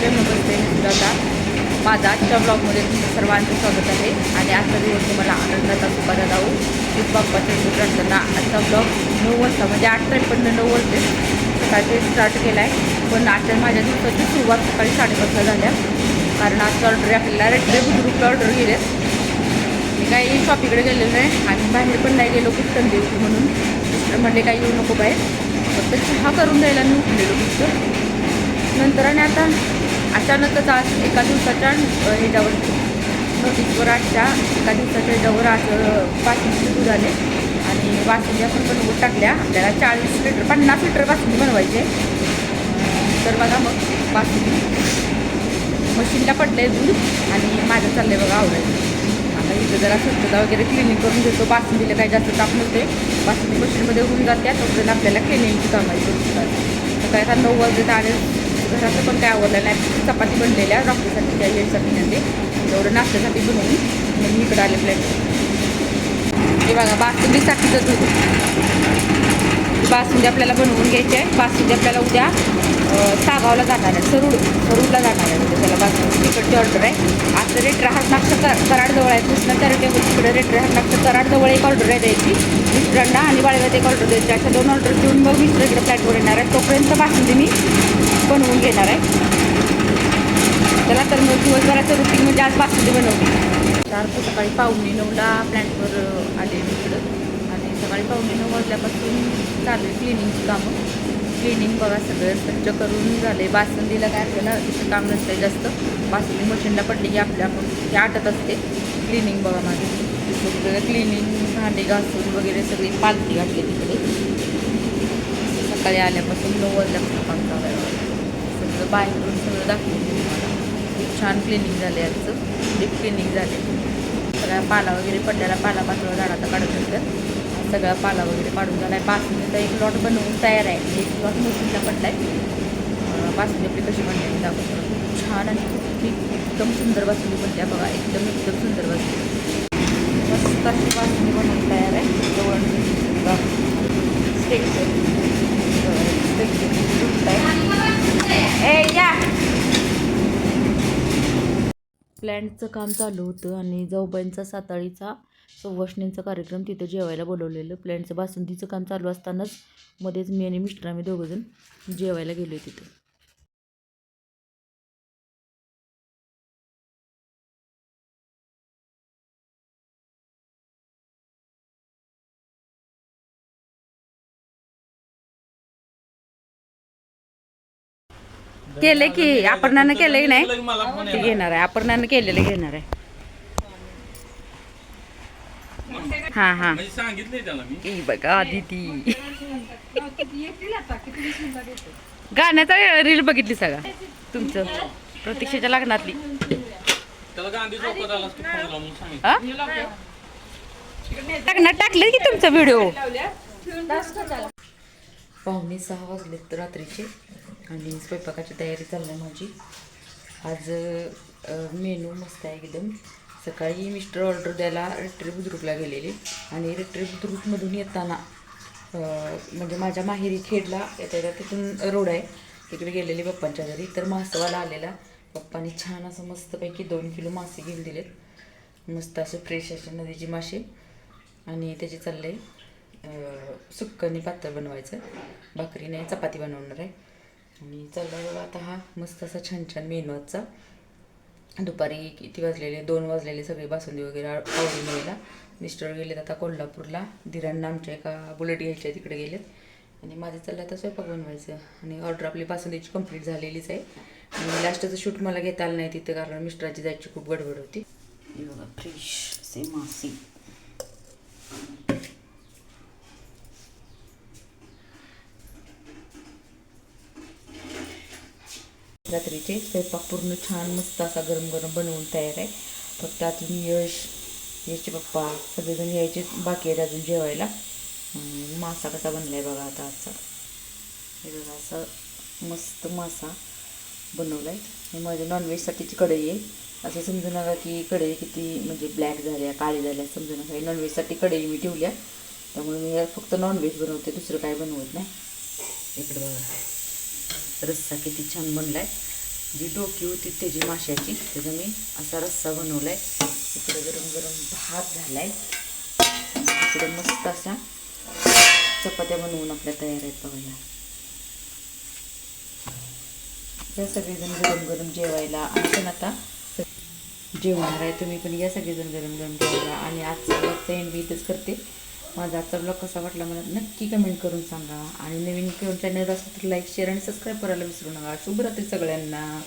सगळे नमस्ते माझा आजच्या ब्लॉगमध्ये तुमचं सर्वांचं स्वागत आहे. आणि आजचा दिवस तुम्हाला आनंदाचा सुखाचा जाऊ की बाप्पाच्या प्रार्थना आजचा ब्लॉग नऊ वाजता म्हणजे आठ त्रेपन्न नऊ वाजते सकाळचे स्टार्ट केला आहे पण आजच्या माझ्या दिवसाची सुरुवात सकाळी साडेपाचला झाल्या. कारण आजचा ऑर्डर आपल्याला रेड्रे बुद्रुकला ऑर्डर गेले मी काही शॉपीकडे गेलेलो नाही. आणि बाहेर पण नाही गेलो खूप थंडी होती म्हणून. मिस्टर म्हणले काही येऊ नको बाहेर. फक्त चहा करून द्यायला मी उठलेलो फक्त. नंतर आणि आता अचानकच आज एका दिवसाच्या अ, ह्याच्यावर नोटीसवर एका दिवसाच्या ह्याच्यावर आज बासुंदी सुरू झाले. आणि वासुंदी आपण बनवून टाकल्या. आपल्याला चाळीस लिटर पन्नास लिटर बासुंदी बनवायची आहे. तर बघा मग बासुंदी मशीनला पडले दूध आणि माझं चाललंय बघा आवडायचं आता इथं जरा स्वच्छता वगैरे क्लिनिंग करून घेतो बासुंदीला काही जास्त ताप नव्हते. बासुंदी मशीनमध्ये होऊन जाते. तोपर्यंत आपल्याला क्लिनिंगची कामाची करू तर काय आता नऊ वाजता आणि घराचं पण काय आवडलं नाही. चपाती बनलेल्या डॉक्टरसाठी त्या वेळसाठी नाही ते एवढं नाश्त्यासाठी बनवून मग मी इकडं आले प्लॅट हे बघा बासुंदीसाठीच दूध. बासुंदी आपल्याला बनवून घ्यायची आहे. बासुंदी आपल्याला उद्या सागावला जाणार आहे. सरूड सरूडला जाणार आहे. म्हणजे त्याला बासुंदी तिकडची ऑर्डर आहे. आता रेट राहत मागचं कर कराडजवळ आहे. कृष्णा चॅरिटेबल तिकडे रेट राहत मागचं कराडजवळ एक ऑर्डर आहे द्यायची. मिस्टरांना आणि वाळव्यात एक ऑर्डर द्यायची. अशा दोन ऑर्डर घेऊन मग मिस्टर इकडे फ्लॅटवर येणार आहे. तोपर्यंत बासुंदी मी बनवून घेणार आहे. चला तर मग दिवसभराचं रुटीन म्हणजे आज बासुंदी बनवली चार ते सकाळी पाहुणे नऊला प्लॅन्टवर आले तिकडं इकडं. आणि सकाळी पाहुणे नऊ वाजल्यापासून चालू आहे क्लिनिंगची कामं. क्लिनिंग बघा सगळं स्वच्छ करून झाले बासुंदीला काय आपल्याला इथं काम नसतं जास्त. बासुंदी मशीनला पडली की आपल्या आपण ते आटत असते. क्लिनिंग बघा माझी सगळं क्लिनिंग भांडी घासून वगैरे सगळी पालती घातली तिकडे. सकाळी आल्यापासून नऊ वाजल्यापासून काम चालू आहे. सगळं बाहेरून सगळं दाखवते तुम्हाला. खूप छान क्लिनिंग झाले आजचं. डीप क्लिनिंग झाले सगळ्या पाला वगैरे पडलेला पाला पाचोळा झाडाचा काढत असतात सगळा पाला वगैरे काढून झाला आहे बासुंदीचा एक लॉट बनवून तयार आहे. एक लॉट मोठीचा पडला आहे बासुंदी आपली कशी बनली दाखवतो. खूप छान आणि खूप एकदम सुंदर बासुंदी बनते. बघा एकदम एकदम सुंदर बासुंदी. मस्त अशी बासुंदी बनवून तयार आहे. जवळ. स्टेक ए प्लॅन्टचं काम चालू होतं आणि जाऊबाईंचा साताळीचा सव्वाषणींचा कार्यक्रम तिथं जेवायला बोलवलेलं. प्लॅन्टचं बासुंदीचं काम चालू असतानाच मध्येच मी आणि मिस्टर आम्ही दोघंजण जेवायला गेलो तिथं. केले की अपर्णानं केले की नाही? मला फोन ते घेणार आहे अपर्णानं केलेलं घेणार आहे. हां हां. म्हणजे बघा आधी ती गाण्याचा रील बघितली सगळा. तुमचं. प्रतीक्षेच्या लग्नातली? लग्नात टाकले की तुमचा व्हिडिओ. पाहुणे सहा वाजलेत रात्रीचे. आणि स्वयंपाकाची तयारी चालली आहे माझी. आज मेनू मस्त आहे एकदम. सकाळी मिस्टर ऑर्डर द्यायला रेट्री बुद्रुकला गेलेले आणि रेट्री बुद्रुकमधून येताना म्हणजे माझ्या माहेरी खेडला येता तिथून रोड आहे. तिकडे गेलेले पप्पांच्या घरी. तर मासवाला आलेला. पप्पानी छान असं मस्तपैकी दोन किलो मासे घेऊन दिलेत. मस्त असे फ्रेश असे नदीचे मासे. आणि त्याचे चाललं आहे सुक्कनी पातळ बनवायचं. भाकरीने चपाती बनवणार आहे. आणि चालला बघा आता हा मस्त असा छान छान मेनू आजचा दुपारी किती वाजलेले? दोन वाजलेले सगळे बासुंदी वगैरे आव- आवडून यायला मिस्टर गेलेत आता कोल्हापूरला. धीरांना आमच्या एका बुलेट घ्यायच्या तिकडे गेलेत. आणि माझं चाललं आता स्वयंपाक बनवायचं. आणि ऑर्डर आपली बासुंदीची कंप्लीट झालेलीच आहे. आणि लास्टचं शूट मला घेता आलं नाही तिथं कारण मिस्टराची जायची खूप गडबड होती. बघा फ्रेश से. मासी रात्रीचे. स्वयंपाक पूर्ण छान मस्त असा गरम गरम बनवून तयार आहे. फक्त अजून यश यशचे पप्पा सगळेजण यायचे बाकी आहेत अजून जेवायला. मासा कसा बनला आहे बघा आता आजचा. हे बघा असा मस्त मासा बनवला आहे माझ्या नॉनव्हेजसाठीची कढई आहे. असं समजू नका की कढई किती म्हणजे ब्लॅक झाल्या काळी झाल्या समजू नका. नॉनव्हेजसाठी कढई मी ठेवल्या त्यामुळे मी फक्त नॉनव्हेज बनवते दुसरं काय बनवत नाही. इकडं बघा. रस्सा किती छान बनला आहे जी डोकी होती त्याची माशाची त्याचा मी असा रस्सा बनवलाय. इकडं गरम गरम भात झालाय. इकडं मस्त अशा चपात्या बनवून आपल्या तयार आहेत बघायला. या सगळेजण गरम गरम जेवायला आणि पण आता जेवणार आहे. तुम्ही पण या सगळेजण गरम गरम जेवायला. आणि आजचा ब्लॉगचा एंड मी इथंच करते. माझा आजचा ब्लॉग कसा वाटला मला नक्की कमेंट करून सांगा. आणि नवीन कोण चॅनल असेल तर लाईक शेअर आणि सबस्क्राईब करायला विसरू नका. शुभरात्री सगळ्यांना.